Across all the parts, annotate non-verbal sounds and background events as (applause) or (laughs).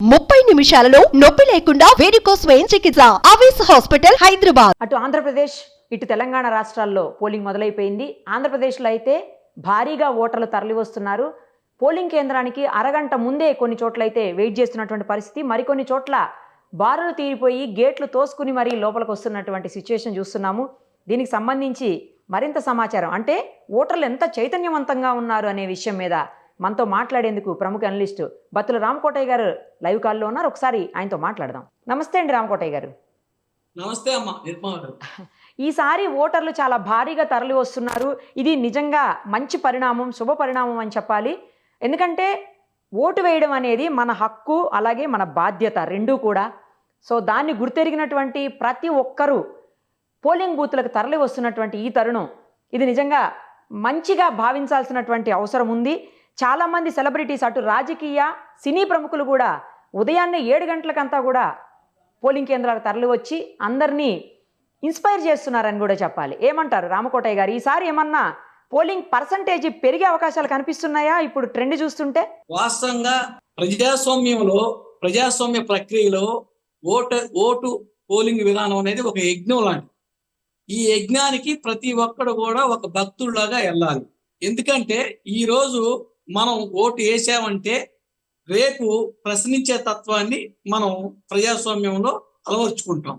ముప్పై నిమిషాలలో నొప్పి లేకుండా వేడికోస్ స్వయం చికిత్స. ఆవేశ హాస్పిటల్ హైదరాబాద్. అటు ఆంధ్రప్రదేశ్ ఇటు తెలంగాణ రాష్ట్రాల్లో పోలింగ్ మొదలైపోయింది. ఆంధ్రప్రదేశ్లో అయితే భారీగా ఓటర్లు తరలి వస్తున్నారు పోలింగ్ కేంద్రానికి అరగంట ముందే కొన్ని చోట్లయితే వెయిట్ చేస్తున్నటువంటి పరిస్థితి. మరికొన్ని చోట్ల బారులు తీరిపోయి గేట్లు తోసుకుని మరీ లోపలికి వస్తున్నటువంటి సిచ్యువేషన్ చూస్తున్నాము. దీనికి సంబంధించి మరింత సమాచారం. అంటే ఓటర్లు ఎంత చైతన్యవంతంగా ఉన్నారు అనే విషయం మీద మనతో మాట్లాడేందుకు ప్రముఖ అనలిస్టు బత్తుల రామకోటయ్య గారు లైవ్ కాల్లో ఉన్నారు. ఒకసారి ఆయనతో మాట్లాడదాం. నమస్తే అండి రామకోటయ్య గారు. నమస్తే అమ్మ (laughs) ఈసారి ఓటర్లు చాలా భారీగా తరలి వస్తున్నారు. ఇది నిజంగా మంచి పరిణామం శుభ పరిణామం అని చెప్పాలి. ఎందుకంటే ఓటు వేయడం అనేది మన హక్కు అలాగే మన బాధ్యత రెండూ కూడా. సో దాన్ని గుర్తెరిగినటువంటి ప్రతి ఒక్కరూ పోలింగ్ బూత్లకు తరలి వస్తున్నటువంటి ఈ తరుణం ఇది నిజంగా మంచిగా భావించాల్సినటువంటి అవసరం ఉంది. చాలామంది సెలబ్రిటీస్ అటు రాజకీయ సినీ ప్రముఖులు కూడా ఉదయాన్నే ఏడు గంటలకంతా కూడా పోలింగ్ కేంద్రాలకు తరలి వచ్చి అందరినీ ఇన్స్పైర్ చేస్తున్నారని కూడా చెప్పాలి. ఏమంటారు రామకోటయ్య గారు? ఈసారి ఏమన్నా పోలింగ్ పర్సంటేజ్ పెరిగే అవకాశాలు కనిపిస్తున్నాయా? ఇప్పుడు ట్రెండ్ చూస్తుంటే? వాస్తవంగా ప్రజాస్వామ్యంలో ప్రజాస్వామ్య ప్రక్రియలో ఓటు ఓటు పోలింగ్ విధానం అనేది ఒక యజ్ఞం లాంటిది. ఈ యజ్ఞానికి ప్రతి ఒక్కడు కూడా ఒక భక్తుడిలాగా వెళ్ళాలి. ఎందుకంటే ఈ రోజు మనం ఓటు వేసామంటే రేపు ప్రశ్నించే తత్వాన్ని మనం ప్రజాస్వామ్యంలో అలవర్చుకుంటాం.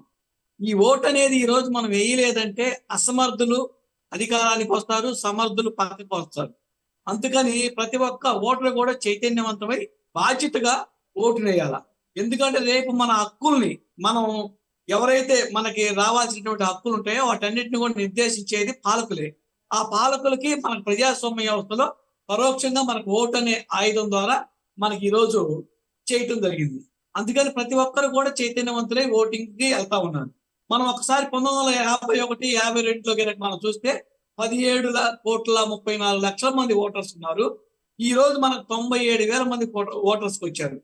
ఈ ఓటు అనేది ఈ రోజు మనం వేయలేదంటే అసమర్థులు అధికారానికి వస్తారు సమర్థులు పక్కకు వస్తారు. అందుకని ప్రతి ఒక్క ఓటరు కూడా చైతన్యవంతమై బాధ్యతగా ఓటు వేయాల. ఎందుకంటే రేపు మన హక్కుల్ని మనం ఎవరైతే మనకి రావాల్సినటువంటి హక్కులు ఉంటాయో వాటన్నిటిని కూడా నిర్దేశించేది పాలకులే. ఆ పాలకులకి మన ప్రజాస్వామ్య వ్యవస్థలో పరోక్షంగా మనకు ఓటు అనే ఆయుధం ద్వారా మనకి ఈరోజు చేయటం జరిగింది. అందుకని ప్రతి ఒక్కరు కూడా చైతన్యవంతులై ఓటింగ్కి వెళ్తా ఉన్నారు. మనం ఒకసారి పంతొమ్మిది వందల యాభై ఒకటి యాభై రెండులో కనుక మనం చూస్తే పదిహేడు కోట్ల ముప్పై నాలుగు లక్షల మంది ఓటర్స్ ఉన్నారు. ఈ రోజు మనకు తొంభై ఏడు వేల మంది ఓటర్స్కి వచ్చారు.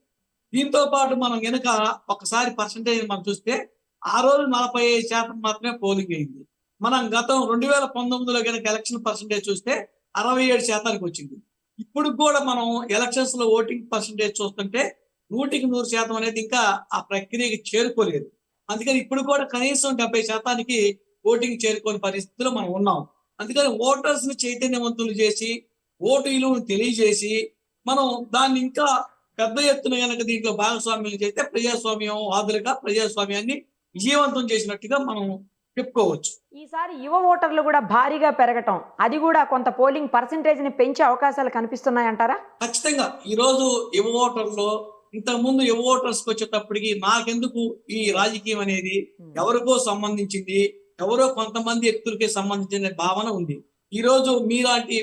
దీంతో పాటు మనం గనక ఒకసారి పర్సంటేజ్ మనం చూస్తే ఆ రోజు నలభై ఐదు శాతం మాత్రమే పోలింగ్ అయింది. మనం గతం రెండు వేల పంతొమ్మిదిలో కనుక ఎలక్షన్ పర్సంటేజ్ చూస్తే అరవై ఏడు శాతానికి వచ్చింది. ఇప్పుడు కూడా మనం ఎలక్షన్స్లో ఓటింగ్ పర్సంటేజ్ చూస్తుంటే నూటికి నూరు శాతం అనేది ఇంకా ఆ ప్రక్రియకి చేరుకోలేదు. అందుకని ఇప్పుడు కూడా కనీసం డెబ్బై శాతానికి ఓటింగ్ చేరుకోని పరిస్థితిలో మనం ఉన్నాం. అందుకని ఓటర్స్ని చైతన్యవంతులు చేసి ఓటు విలువను తెలియజేసి మనం దాన్ని ఇంకా పెద్ద ఎత్తున కనుక దీంట్లో భాగస్వామ్యం చేస్తే ప్రజాస్వామ్యం వాదులుగా ప్రజాస్వామ్యాన్ని విజయవంతం చేసినట్టుగా మనం చెప్పుకోవచ్చు. ఈసారి యువ ఓటర్లు కూడా భారీగా పెరగటం అది కూడా కొంత పోలింగ్ పర్సంటేజ్ని పెంచే అవకాశాలు కనిపిస్తున్నాయంటారా ఖచ్చితంగా. ఈ రోజు యువ ఓటర్లో ఇంతకు ముందు యువ ఓటర్స్ వచ్చేటప్పటికి నాకెందుకు ఈ రాజకీయం అనేది? ఎవరికో సంబంధించింది ఎవరో కొంతమంది వ్యక్తులకే సంబంధించిన భావన ఉంది. ఈ రోజు మీలాంటి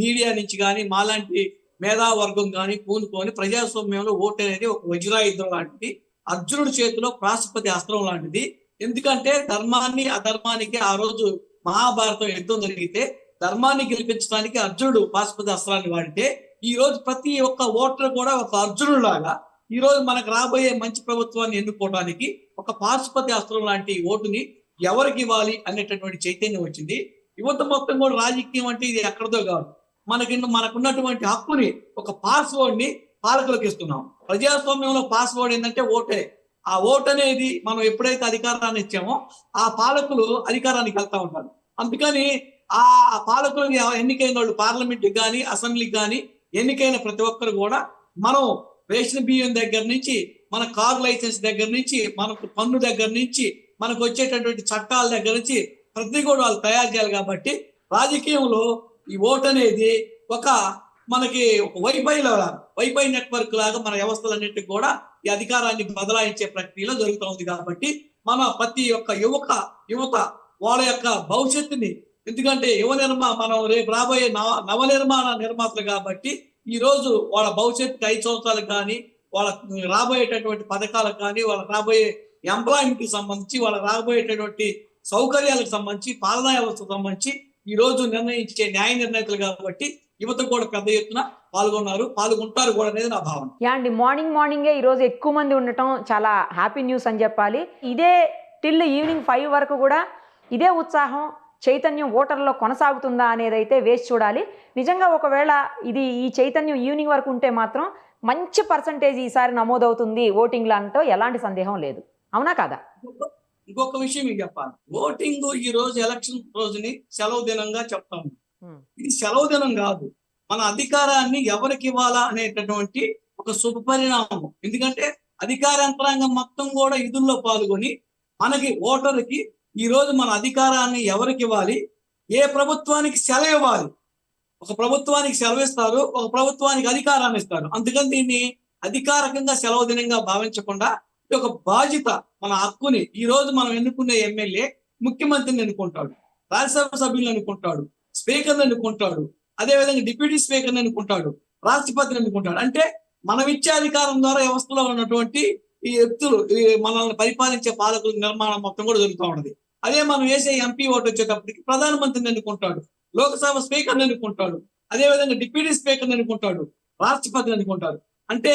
మీడియా నుంచి కానీ మాలాంటి మేధావర్గం కానీ పూనుకొని ప్రజాస్వామ్యంలో ఓటు అనేది ఒక వజ్రాయుధం లాంటిది అర్జునుడి చేతిలో ప్రాసపతి అస్త్రం లాంటిది. ఎందుకంటే ధర్మాన్ని అధర్మానికి ఆ రోజు మహాభారతం యుద్ధం జరిగితే ధర్మాన్ని గెలిపించడానికి అర్జునుడు పాశుపతి అస్త్రాన్ని వాడితే ఈ రోజు ప్రతి ఒక్క ఓటర్ కూడా ఒక అర్జునుడు లాగా ఈ రోజు మనకు రాబోయే మంచి ప్రభుత్వాన్ని ఎన్నుకోవడానికి ఒక పాశుపతి అస్త్రం లాంటి ఓటుని ఎవరికి ఇవ్వాలి అనేటటువంటి చైతన్యం వచ్చింది. యువత మొత్తం కూడా రాజకీయం అంటే ఇది ఎక్కడిదో కాదు. మనకి మనకున్నటువంటి హక్కుని ఒక పాస్వర్డ్ని పాలకులకు ఇస్తున్నాం. ప్రజాస్వామ్యంలో పాస్వర్డ్ ఏంటంటే ఓటే. ఆ ఓట్ అనేది మనం ఎప్పుడైతే అధికారాన్ని ఇచ్చామో ఆ పాలకులు అధికారానికి వెళ్తా ఉంటారు. అందుకని ఆ పాలకులు ఎన్నికైన వాళ్ళు పార్లమెంట్ కానీ అసెంబ్లీకి కానీ ఎన్నికైన ప్రతి ఒక్కరు కూడా మనం రేషన్ బియ్యం దగ్గర నుంచి మన కార్ లైసెన్స్ దగ్గర నుంచి మనకు పన్ను దగ్గర నుంచి మనకు వచ్చేటటువంటి చట్టాల దగ్గర నుంచి ప్రతి కూడా వాళ్ళు తయారు చేయాలి కాబట్టి రాజకీయంలో ఈ ఓట్ అనేది ఒక మనకి ఒక వైఫై లాగా వైఫై నెట్వర్క్ లాగా మన వ్యవస్థలన్నింటికి కూడా ఈ అధికారాన్ని బదలాయించే ప్రక్రియలో జరుగుతోంది కాబట్టి మన ప్రతి ఒక్క యువక యువత వాళ్ళ యొక్క భవిష్యత్తుని ఎందుకంటే యువ నిర్మా మనం రేపు రాబోయే నవ నవ నిర్మాణ నిర్మాతలు కాబట్టి ఈ రోజు వాళ్ళ భవిష్యత్తు ఐదు సంవత్సరాలకు కానీ వాళ్ళ రాబోయేటటువంటి పథకాలకు కానీ వాళ్ళ రాబోయే ఎంప్లాయ్మెంట్కి సంబంధించి వాళ్ళ రాబోయేటటువంటి సౌకర్యాలకు సంబంధించి పాలనా వ్యవస్థకు సంబంధించి ఈ రోజు నిర్ణయించే న్యాయ నిర్ణేతలు కాబట్టి యువత కూడా పెద్ద ఎత్తున పాల్గొన్నారు పాల్గొంటారు కూడా అనేది నా భావన. యా అండి మార్నింగ్ మార్నింగే ఈరోజు ఎక్కువ మంది ఉండటం చాలా హ్యాపీ న్యూస్ అని చెప్పాలి. ఇదే టిల్ ఈవినింగ్ ఫైవ్ వరకు కూడా ఇదే ఉత్సాహం చైతన్యం ఓటర్లో కొనసాగుతుందా అనేది అయితే వేసి చూడాలి. నిజంగా ఒకవేళ ఇది ఈ చైతన్యం ఈవినింగ్ వరకు ఉంటే మాత్రం మంచి పర్సంటేజ్ ఈసారి నమోదవుతుంది ఓటింగ్లో అంటూ ఎలాంటి సందేహం లేదు. అవునా కాదా? ఇంకొక- విషయం మీకు చెప్పాలి. ఓటింగ్ ఈ రోజు ఎలక్షన్ రోజుని సెలవు దినంగా చెప్తాము. ఇది సెలవు దినం కాదు. మన అధికారాన్ని ఎవరికి ఇవ్వాలా అనేటటువంటి ఒక శుభపరిణామం. ఎందుకంటే అధికార యంత్రాంగం మొత్తం కూడా ఇదుల్లో పాల్గొని మనకి ఓటర్కి ఈ రోజు మన అధికారాన్ని ఎవరికి ఇవ్వాలి? ఏ ప్రభుత్వానికి సెలవు ఇవ్వాలి? ఒక ప్రభుత్వానికి సెలవు ఇస్తారు ఒక ప్రభుత్వానికి అధికారాన్ని ఇస్తారు. అందుకని దీన్ని అధికారికంగా సెలవు దినంగా భావించకుండా ఇది ఒక బాధ్యత మన హక్కుని ఈ రోజు మనం ఎన్నుకునే ఎమ్మెల్యే ముఖ్యమంత్రిని ఎన్నుకుంటాడు రాజ్యసభ సభ్యులను ఎన్నుకుంటాడు స్పీకర్ని ఎన్నుకుంటాడు అదే విధంగా డిప్యూటీ స్పీకర్ని ఎన్నుకుంటాడు రాష్ట్రపతిని ఎన్నుకుంటాడు. అంటే మనం ఇచ్చే అధికారం ద్వారా వ్యవస్థలో ఉన్నటువంటి ఈ వ్యక్తులు ఈ మనల్ని పరిపాలించే పాలకుల నిర్మాణం మొత్తం కూడా జరుగుతూ ఉంటది అదే మనం వేసే ఎంపీ ఓటు వచ్చేటప్పటికి ప్రధానమంత్రిని ఎన్నుకుంటాడు లోక్సభ స్పీకర్ని ఎన్నుకుంటాడు అదే విధంగా డిప్యూటీ స్పీకర్ని ఎన్నుకుంటాడు రాష్ట్రపతిని ఎన్నుకుంటాడు. అంటే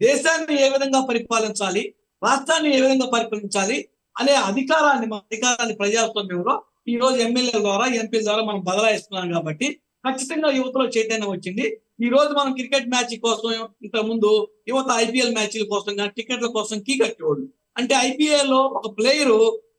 దేశాన్ని ఏ విధంగా పరిపాలించాలి రాష్ట్రాన్ని ఏ విధంగా పరిపాలించాలి అనే అధికారాన్ని మన అధికారాన్ని ప్రజాస్వామ్యంలో ఈ రోజు ఎమ్మెల్యేల ద్వారా ఎంపీల ద్వారా మనం బదలాయిస్తున్నాం కాబట్టి ఖచ్చితంగా యువతలో చైతన్యం వచ్చింది. ఈ రోజు మనం క్రికెట్ మ్యాచ్ కోసం ఇంత ముందు యువత ఐపీఎల్ మ్యాచ్ల కోసం కానీ టికెట్ల కోసం కీ కట్టేవాళ్ళు. అంటే ఐపీఎల్లో ఒక ప్లేయర్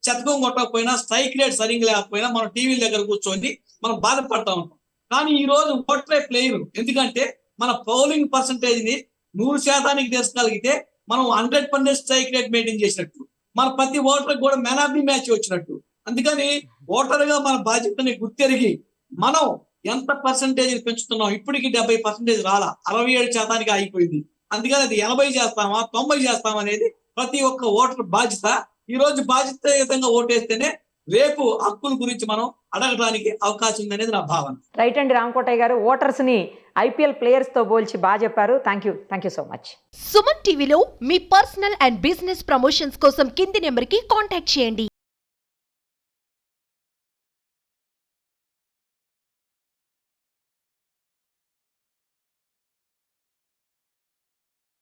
శతకం కొట్టకపోయినా స్ట్రైక్ రేట్ సరిగ్గా లేకపోయినా మనం టీవీల దగ్గర కూర్చొని మనం బాధపడతా ఉంటాం. కానీ ఈ రోజు ఓట్లే ప్లేయర్. ఎందుకంటే మన బౌలింగ్ పర్సంటేజ్ని నూరు శాతానికి తీసుకోగలిగితే మనం hundred percent strike rate maintain చేసినట్టు. మన ప్రతి ఓటర్ కూడా మ్యాన్ ఆఫ్ ది మ్యాచ్ వచ్చినట్టు. అందుకని ఓటర్గా మన బాధ్యతని గుర్తెరిగి మనం ఎంత పర్సంటేజ్ పెంచుతున్నాం ఇప్పటికి డెబ్బై పర్సెంటేజ్ రాలా. అరవై ఏడు శాతానికి అయిపోయింది అందుకని అది ఎనభై చేస్తామా? తొంభై చేస్తామా అనేది ప్రతి ఒక్క ఓటర్ బాధ్యత. ఈ రోజు బాధ్యతాయుతంగా ఓటేస్తేనే రేపు హక్కుల గురించి మనం అడగడానికి అవకాశం ఉంది అనేది నా భావన. రైట్ అండి రామకోటయ్య గారు. ఓటర్స్ని ఐపీఎల్ ప్లేయర్స్తో పోల్చి బాగా చెప్పారు. Thank you thank you so much Suman టీవీలో మీ పర్సనల్ అండ్ బిజినెస్ ప్రమోషన్స్ కోసం కింది నెంబర్కి కాంటాక్ట్ చేయండి.